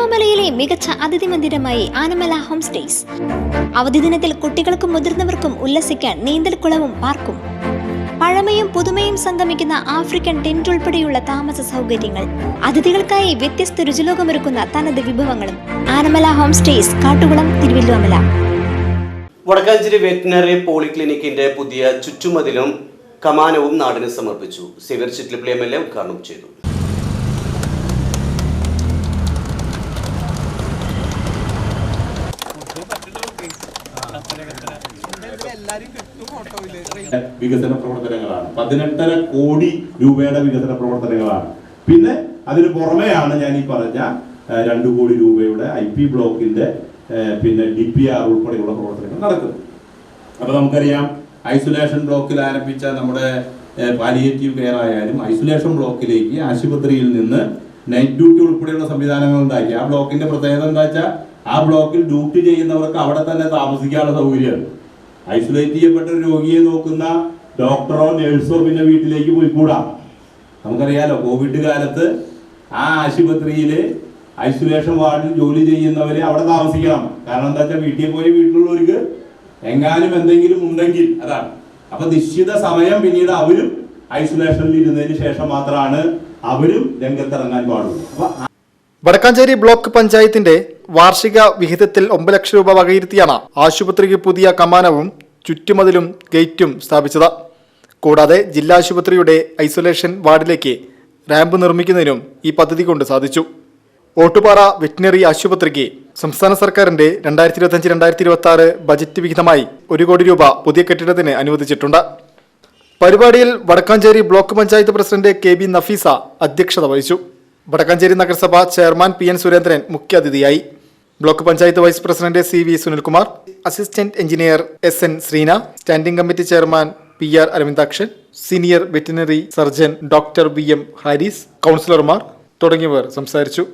തിരുവല്ലോമലയിലെ മികച്ച അതിഥി മന്ദിരമായി Anamala home stays. അവധി ദിനത്തിൽ കുട്ടികൾക്കും മുതിർന്നവർക്കും ഉല്ലസിക്കാൻ നീന്തൽക്കുളവും പാർക്കും. പഴമയും പുതുമയും സംഗമിക്കുന്ന ആഫ്രിക്കൻ ടെന്റ് ഉൾപ്പെടെയുള്ള താമസ സൗകര്യങ്ങൾ. അതിഥികൾക്കായി വ്യത്യസ്ത രുചിലോകമൊരുക്കുന്ന തനത് വിഭവങ്ങളും. Anamala home stays Kattukulam Thiruvillwamala Vadakkanchery veterinary പോളിക്ലിനിക്കിന്റെ പുതിയ ചുറ്റുമതിലും കമാനവും നാടിന് സമർപ്പിച്ചു. Xavier Chittilappilly M L A ഉദ്ഘാടനം ചെയ്തു. വികസന പ്രവർത്തനങ്ങളാണ്. പതിനെട്ടര കോടി രൂപയുടെ വികസന പ്രവർത്തനങ്ങളാണ്. പിന്നെ അതിന് പുറമെയാണ് ഞാൻ ഈ പറഞ്ഞ രണ്ട് കോടി രൂപയുടെ ഐ പി ബ്ലോക്കിന്റെ പിന്നെ ഡി പി ആർ ഉൾപ്പെടെയുള്ള പ്രവർത്തനങ്ങൾ നടക്കുന്നത് അപ്പൊ നമുക്കറിയാം ഐസൊലേഷൻ ബ്ലോക്കിൽ ആരംഭിച്ച നമ്മുടെ പാലിയേറ്റീവ് കെയർ ആയാലും ഐസൊലേഷൻ ബ്ലോക്കിലേക്ക് ആശുപത്രിയിൽ നിന്ന് നൈറ്റ് ഡ്യൂട്ടി ഉൾപ്പെടെയുള്ള സംവിധാനങ്ങൾ ഉണ്ടാക്കി. ആ ബ്ലോക്കിന്റെ പ്രത്യേകത എന്താ വെച്ചാൽ ആ ബ്ലോക്കിൽ ഡ്യൂട്ടി ചെയ്യുന്നവർക്ക് അവിടെ തന്നെ താമസിക്കാനുള്ള സൗകര്യമാണ്. ഐസൊലേറ്റ് ചെയ്യപ്പെട്ട രോഗിയെ നോക്കുന്ന ഡോക്ടറോ നേഴ്സോ പിന്നെ വീട്ടിലേക്ക് പോയിക്കൂടാ. നമുക്കറിയാലോ കോവിഡ് കാലത്ത് ആ ആശുപത്രിയിൽ ഐസൊലേഷൻ വാർഡിൽ ജോലി ചെയ്യുന്നവരെ അവിടെ താമസിക്കണം. കാരണം എന്താ വെച്ചാൽ വീട്ടിൽ പോയി വീട്ടിലുള്ളവർക്ക് എങ്ങാനും എന്തെങ്കിലും ഉണ്ടെങ്കിൽ അതാണ്. അപ്പൊ നിശ്ചിത സമയം പിന്നീട് അവരും ഐസൊലേഷനിൽ ഇരുന്നതിന് ശേഷം മാത്രമാണ് അവരും രംഗത്തിറങ്ങാൻ പാടുള്ളൂ. വടക്കാഞ്ചേരി ബ്ലോക്ക് പഞ്ചായത്തിന്റെ വാർഷിക വിഹിതത്തിൽ ഒമ്പത് ലക്ഷം രൂപ വകയിരുത്തിയാണ് ആശുപത്രിക്ക് പുതിയ കമാനവും ചുറ്റുമതിലും ഗേറ്റും സ്ഥാപിച്ചത്. കൂടാതെ ജില്ലാ ആശുപത്രിയുടെ ഐസൊലേഷൻ വാർഡിലേക്ക് റാമ്പ് നിർമ്മിക്കുന്നതിനും ഈ പദ്ധതി കൊണ്ട് സാധിച്ചു. ഓട്ടുപാറ വെറ്റിനറി ആശുപത്രിക്ക് സംസ്ഥാന സർക്കാരിന്റെ രണ്ടായിരത്തി ഇരുപത്തഞ്ച് രണ്ടായിരത്തി ഇരുപത്തി ആറ് ബജറ്റ് വിഹിതമായി ഒരു കോടി രൂപ പുതിയ കെട്ടിടത്തിന് അനുവദിച്ചിട്ടുണ്ട്. പരിപാടിയിൽ Vadakkanchery block panchayat president K B Nafeesa അധ്യക്ഷത വഹിച്ചു. വടക്കാഞ്ചേരി നഗരസഭ ചെയർമാൻ പി എൻ സുരേന്ദ്രൻ മുഖ്യാതിഥിയായി. Block panchayat vice president C V Sunilkumar assistant engineer S N Sreena standing committee chairman P R Aravindakshan senior veterinary surgeon doctor B M Haris കൗൺസിലർമാർ തുടങ്ങിയവർ സംസാരിച്ചു.